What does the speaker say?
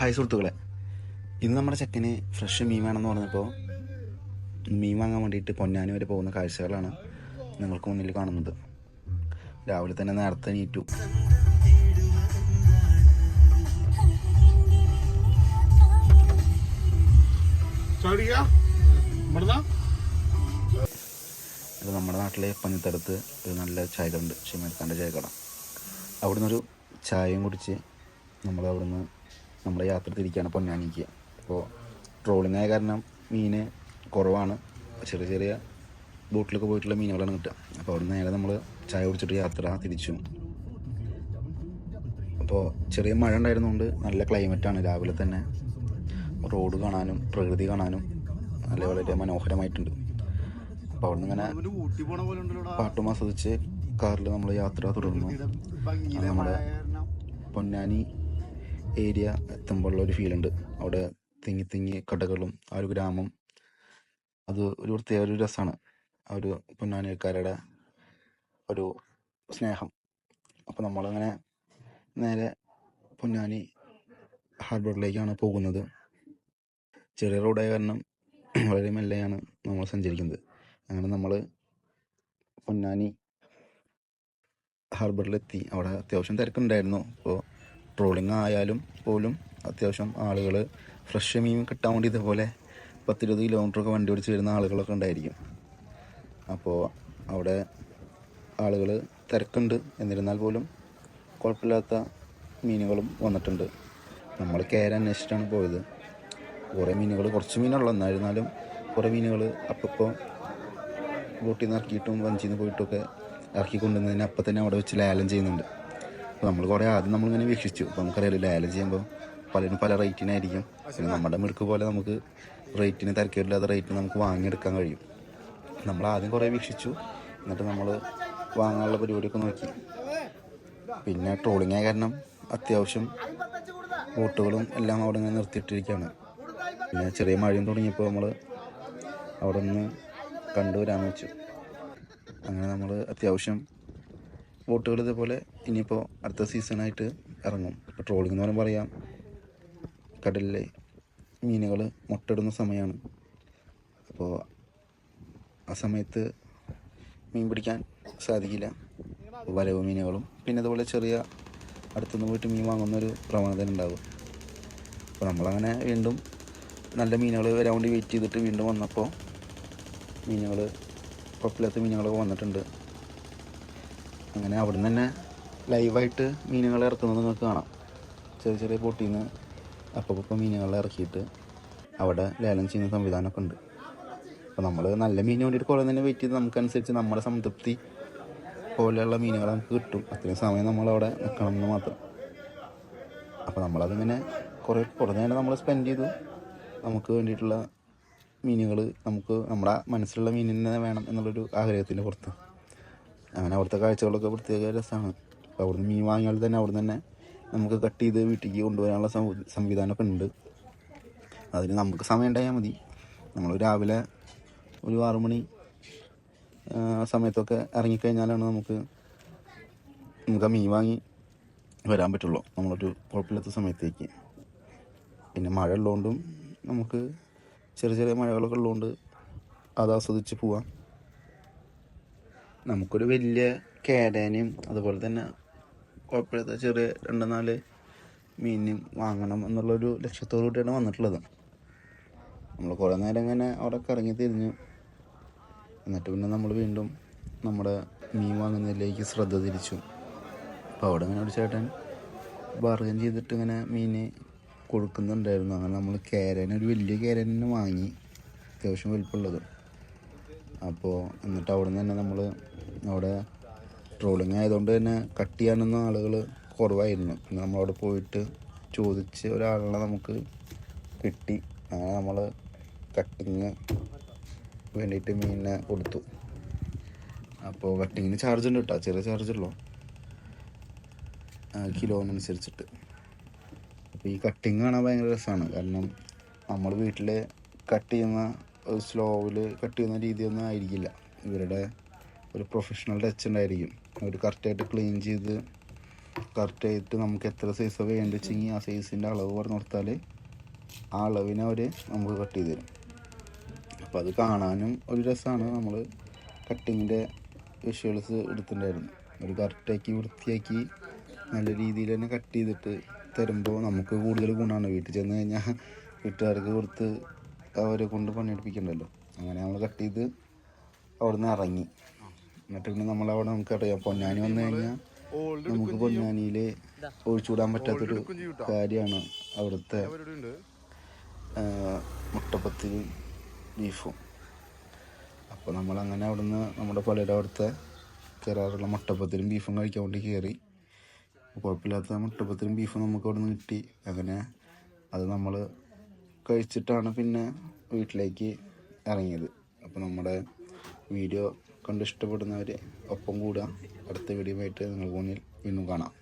Hi സുഹൃത്തുക്കളെ. ഇന്ന് നമ്മുടെ ചെക്കന് ഫ്രഷ് മീൻ വേണമെന്ന് പറഞ്ഞപ്പോൾ മീൻ വാങ്ങാൻ വേണ്ടിയിട്ട് പൊന്നാനി വരെ പോകുന്ന കാഴ്ചകളാണ് നിങ്ങൾക്ക് മുന്നിൽ കാണുന്നത്. രാവിലെ തന്നെ നേരത്തെ നീറ്റു ഇത് നമ്മുടെ നാട്ടിലെ പഞ്ഞത്തടുത്ത് ഒരു നല്ല ചായകളുണ്ട് ഷിമേൽക്കാന്റെ ചായക്കട. അവിടുന്ന് ഒരു ചായയും കുടിച്ച് നമ്മൾ അവിടുന്ന് നമ്മുടെ യാത്ര തിരിക്കുകയാണ് പൊന്നാനിക്ക്. അപ്പോൾ ട്രോളിംഗ് ആയ കാരണം മീൻ കുറവാണ്. ചെറിയ ചെറിയ ബോട്ടിലൊക്കെ പോയിട്ടുള്ള മീനുകളാണ് കിട്ടുക. അപ്പോൾ അവിടെ നേരെ നമ്മൾ ചായ കുടിച്ചിട്ട് യാത്ര തിരിച്ചു. അപ്പോൾ ചെറിയ മഴ ഉണ്ടായിരുന്നുകൊണ്ട് നല്ല ക്ലൈമറ്റാണ് രാവിലെ തന്നെ. റോഡ് കാണാനും പ്രകൃതി കാണാനും നല്ല വളരെ മനോഹരമായിട്ടുണ്ട്. അപ്പോൾ ഇങ്ങനെ പോണ പോലെ ഉണ്ടല്ലോ പാട്ടും ആസ്വദിച്ച് കാറിൽ നമ്മൾ യാത്ര തുടർന്നു. നമ്മുടെ പൊന്നാനി ഏരിയ എത്തുമ്പോഴുള്ള ഒരു ഫീലുണ്ട് അവിടെ തിങ്ങി തിങ്ങി കടകളും ആ ഒരു ഗ്രാമം. അത് ഒരു പ്രത്യേക ഒരു രസമാണ്. ആ ഒരു പൊന്നാനിക്കാരുടെ ഒരു സ്നേഹം. അപ്പോൾ നമ്മളങ്ങനെ നേരെ പൊന്നാനി ഹാർബറിലേക്കാണ് പോകുന്നത്. ചെറിയ റോഡായ കാരണം വളരെ മെല്ലെയാണ് നമ്മൾ സഞ്ചരിക്കുന്നത്. അങ്ങനെ നമ്മൾ പൊന്നാനി ഹാർബറിലെത്തി. അവിടെ അത്യാവശ്യം തിരക്കുണ്ടായിരുന്നു. അപ്പോൾ ട്രോളിങ് ആയാലും പോലും അത്യാവശ്യം ആളുകൾ ഫ്രഷ് മീൻ കിട്ടാൻ വേണ്ടി ഇതേപോലെ പത്തിരുപത് കിലോമീറ്ററൊക്കെ വണ്ടി ഓടിച്ച് വരുന്ന ആളുകളൊക്കെ ഉണ്ടായിരിക്കും. അപ്പോൾ അവിടെ ആളുകൾ തിരക്കുണ്ട്. എന്നിരുന്നാൽ പോലും കുഴപ്പമില്ലാത്ത മീനുകളും വന്നിട്ടുണ്ട്. നമ്മൾ കയറി അന്വേഷിച്ചിട്ടാണ് പോയത്. കുറേ മീനുകൾ കുറച്ച് മീനുള്ളൂ. എന്നായിരുന്നാലും കുറേ മീനുകൾ അപ്പോൾ ബോട്ടിൽ നിന്ന് ഇറക്കിയിട്ടും വഞ്ചിയിൽ നിന്ന് പോയിട്ടൊക്കെ ഇറക്കി കൊണ്ടുവന്നതിന് അപ്പം തന്നെ അവിടെ വെച്ച് ലേലം ചെയ്യുന്നുണ്ട്. നമ്മൾ കുറേ ആദ്യം നമ്മളിങ്ങനെ വീക്ഷിച്ചു. അപ്പോൾ നമുക്കറിയാലോ ലേലം ചെയ്യുമ്പോൾ പലരും പല റേറ്റിനായിരിക്കും പിന്നെ നമ്മുടെ മിടുക്ക് പോലെ നമുക്ക് റേറ്റിന് തിരക്കേടില്ലാത്ത റേറ്റിന് നമുക്ക് വാങ്ങിയെടുക്കാൻ കഴിയും. നമ്മൾ ആദ്യം കുറേ വീക്ഷിച്ചു. എന്നിട്ട് നമ്മൾ വാങ്ങാനുള്ള പരിപാടിയൊക്കെ നോക്കി. പിന്നെ ട്രോളിങ് ആയ കാരണം അത്യാവശ്യം ബോട്ടുകളും എല്ലാം അവിടെ ഇങ്ങനെ നിർത്തിയിട്ടിരിക്കുകയാണ്. പിന്നെ ചെറിയ മഴയും തുടങ്ങിയപ്പോൾ നമ്മൾ അവിടെ നിന്ന് കണ്ടുവരാമെന്ന് വെച്ചു. അങ്ങനെ നമ്മൾ അത്യാവശ്യം ബോട്ടുകൾ ഇതേപോലെ ഇനിയിപ്പോൾ അടുത്ത സീസണായിട്ട് ഇറങ്ങും. ഇപ്പോൾ ട്രോളിംഗ് എന്ന് പറയുമ്പോൾ അറിയാം. കടലിലെ മീനുകൾ മുട്ടയിടുന്ന സമയമാണ് അപ്പോൾ ആ സമയത്ത് മീൻ പിടിക്കാൻ സാധിക്കില്ല. വരവ് മീനുകളും പിന്നെ അതുപോലെ ചെറിയ അടുത്തുനിന്ന് പോയിട്ട് മീൻ വാങ്ങുന്നൊരു പ്രവണത ഉണ്ടാകും അപ്പോൾ നമ്മളങ്ങനെ വീണ്ടും നല്ല മീനുകൾ വരാൻ വേണ്ടി വെയിറ്റ് ചെയ്തിട്ട് വീണ്ടും വന്നപ്പോൾ മീനുകൾ കുഴപ്പമില്ലാത്ത മീനുകളൊക്കെ വന്നിട്ടുണ്ട്. അങ്ങനെ അവിടെ നിന്ന് തന്നെ ലൈവായിട്ട് മീനുകളെ ഇറക്കുന്നത് നിങ്ങൾക്ക് കാണാം. ചെറിയ ചെറിയ ബോട്ടിൽ നിന്ന് അപ്പപ്പം മീനുകളെ ഇറക്കിയിട്ട് അവിടെ ലേലം ചെയ്യുന്ന സംവിധാനമൊക്കെ ഉണ്ട്. അപ്പോൾ നമ്മൾ നല്ല മീൻ വേണ്ടിയിട്ട് കുറേ തന്നെ വെയിറ്റ് ചെയ്ത് നമുക്കനുസരിച്ച് നമ്മുടെ സംതൃപ്തി പോലെയുള്ള മീനുകൾ നമുക്ക് കിട്ടും. അത്രയും സമയം നമ്മളവിടെ നിൽക്കണം എന്ന് മാത്രം. അപ്പോൾ നമ്മളതിങ്ങനെ കുറേ കുറേ നേരം നമ്മൾ സ്പെൻഡ് ചെയ്തു. നമുക്ക് വേണ്ടിയിട്ടുള്ള മീനുകൾ നമുക്ക് നമ്മുടെ മനസ്സിലുള്ള മീനിനെ വേണം എന്നുള്ളൊരു ആഗ്രഹത്തിന്റെ പുറത്ത്. അങ്ങനെ അവിടുത്തെ കാഴ്ചകളൊക്കെ പ്രത്യേക രസമാണ് അപ്പോൾ അവിടുന്ന് മീൻ വാങ്ങിയാൽ തന്നെ അവിടെ തന്നെ നമുക്ക് കട്ട് ചെയ്ത് വീട്ടിലേക്ക് കൊണ്ടുവരാനുള്ള സംവി- സംവിധാനമൊക്കെ ഉണ്ട്. അതിന് നമുക്ക് സമയം ഉണ്ടായാൽ മതി. നമ്മൾ രാവിലെ ഒരു ആറു മണി സമയത്തൊക്കെ ഇറങ്ങിക്കഴിഞ്ഞാലാണ് നമുക്ക് നമുക്ക് മീൻ വാങ്ങി വരാൻ പറ്റുള്ളൂ. നമ്മളൊരു കുഴപ്പമില്ലാത്ത സമയത്തേക്ക്. പിന്നെ മഴ ഉള്ളതുകൊണ്ടും നമുക്ക് ചെറിയ ചെറിയ മഴകളൊക്കെ ഉള്ളതുകൊണ്ട് അത് ആസ്വദിച്ച് പോവാം. നമുക്കൊരു വലിയ കേടേനയും അതുപോലെ തന്നെ കുഴപ്പമില്ലാത്ത ചെറിയ രണ്ട് നാല് മീനും വാങ്ങണം എന്നുള്ളൊരു ലക്ഷ്യത്തോടു കൂടിയാണ് വന്നിട്ടുള്ളത്. നമ്മൾ കുറേ നേരം ഇങ്ങനെ അവിടെ കറങ്ങി തിരിഞ്ഞു. എന്നിട്ട് പിന്നെ നമ്മൾ വീണ്ടും നമ്മുടെ മീൻ വാങ്ങുന്നതിലേക്ക് ശ്രദ്ധ തിരിച്ചു. അപ്പോൾ അവിടെ ഇങ്ങനെ ഒരു ചേട്ടൻ ബാർഗൻ ചെയ്തിട്ട് ഇങ്ങനെ മീൻ കൊടുക്കുന്നുണ്ടായിരുന്നു. അങ്ങനെ നമ്മൾ കേരനൊരു വലിയ കേരനെ വാങ്ങി. അത്യാവശ്യം വലിപ്പമുള്ളത്. അപ്പോൾ എന്നിട്ട് അവിടെ നിന്ന് തന്നെ നമ്മൾ അവിടെ ട്രോളിങ് ആയതുകൊണ്ട് തന്നെ കട്ട് ചെയ്യാനൊന്നും ആളുകൾ കുറവായിരുന്നു. പിന്നെ നമ്മളവിടെ പോയിട്ട് ചോദിച്ച് ഒരാളെ നമുക്ക് കിട്ടി. അങ്ങനെ നമ്മൾ കട്ടിങ് വേണ്ടിയിട്ട് മീനിനെ കൊടുത്തു. അപ്പോൾ കട്ടിങ്ങിന് ചാർജ് ഉണ്ട് കേട്ടോ ചെറിയ ചാർജ് ഉള്ളൂ. കിലോനുസരിച്ചിട്ട് അപ്പോൾ ഈ കട്ടിങ് കാണാൻ ഭയങ്കര രസമാണ് കാരണം നമ്മൾ വീട്ടിൽ കട്ട് ചെയ്യുന്ന സ്ലോവിൽ കട്ട് ചെയ്യുന്ന രീതിയൊന്നും ആയിരിക്കില്ല. ഇവരുടെ ഒരു പ്രൊഫഷണൽ ടച്ച് ഉണ്ടായിരിക്കും. അവർ കറക്റ്റായിട്ട് ക്ലീൻ ചെയ്ത് കറക്റ്റായിട്ട് നമുക്ക് എത്ര സൈസ് വേണ്ട വെച്ചെങ്കിൽ ആ സൈസിന്റെ അളവ് പറഞ്ഞ് കൊടുത്താൽ ആ അളവിനെ അവർ നമുക്ക് കട്ട് ചെയ്ത് തരും. അപ്പോൾ അത് കാണാനും ഒരു രസമാണ് നമ്മൾ കട്ടിങ്ങിന്റെ വിഷ്വൽസ് എടുത്തിട്ടുണ്ടായിരുന്നു. ഒരു കറക്റ്റാക്കി വൃത്തിയാക്കി നല്ല രീതിയിൽ തന്നെ കട്ട് ചെയ്തിട്ട് തരുമ്പോൾ നമുക്ക് കൂടുതൽ ഗുണമാണ് വീട്ടിൽ ചെന്ന് കഴിഞ്ഞാൽ വീട്ടുകാർക്ക് കൊടുത്ത് അവരെ കൊണ്ട് പണിയെടുപ്പിക്കണ്ടല്ലോ. അങ്ങനെ നമ്മൾ കട്ട് ചെയ്ത് അവിടുന്ന് ഇറങ്ങി. എന്നിട്ട് പിന്നെ നമ്മളവിടെ നമുക്കറിയാം പൊന്നാനി വന്നു കഴിഞ്ഞാൽ നമുക്ക് പൊന്നാനിയിൽ ഒഴിച്ചുകൂടാൻ പറ്റാത്തൊരു കാര്യമാണ് അവിടുത്തെ മുട്ടപ്പത്തി ബീഫും. അപ്പോൾ നമ്മളങ്ങനെ അവിടുന്ന് നമ്മുടെ പള്ളിയുടെ അവിടുത്തെ കയറാറുള്ള മുട്ടപ്പത്തിലും ബീഫും കഴിക്കാൻ വേണ്ടി കയറി കുഴപ്പമില്ലാത്ത മുട്ടപ്പത്തിലും ബീഫും നമുക്ക് അവിടുന്ന് കിട്ടി. അങ്ങനെ അത് നമ്മൾ കഴിച്ചിട്ടാണ് പിന്നെ വീട്ടിലേക്ക് ഇറങ്ങിയത്. അപ്പോൾ നമ്മുടെ വീഡിയോ കണ്ട് ഇഷ്ടപ്പെടുന്നവർ ഒപ്പം കൂടുക അടുത്ത വീഡിയോ ആയിട്ട് നിങ്ങൾക്ക് മുന്നിൽ വീണ്ടും കാണാം.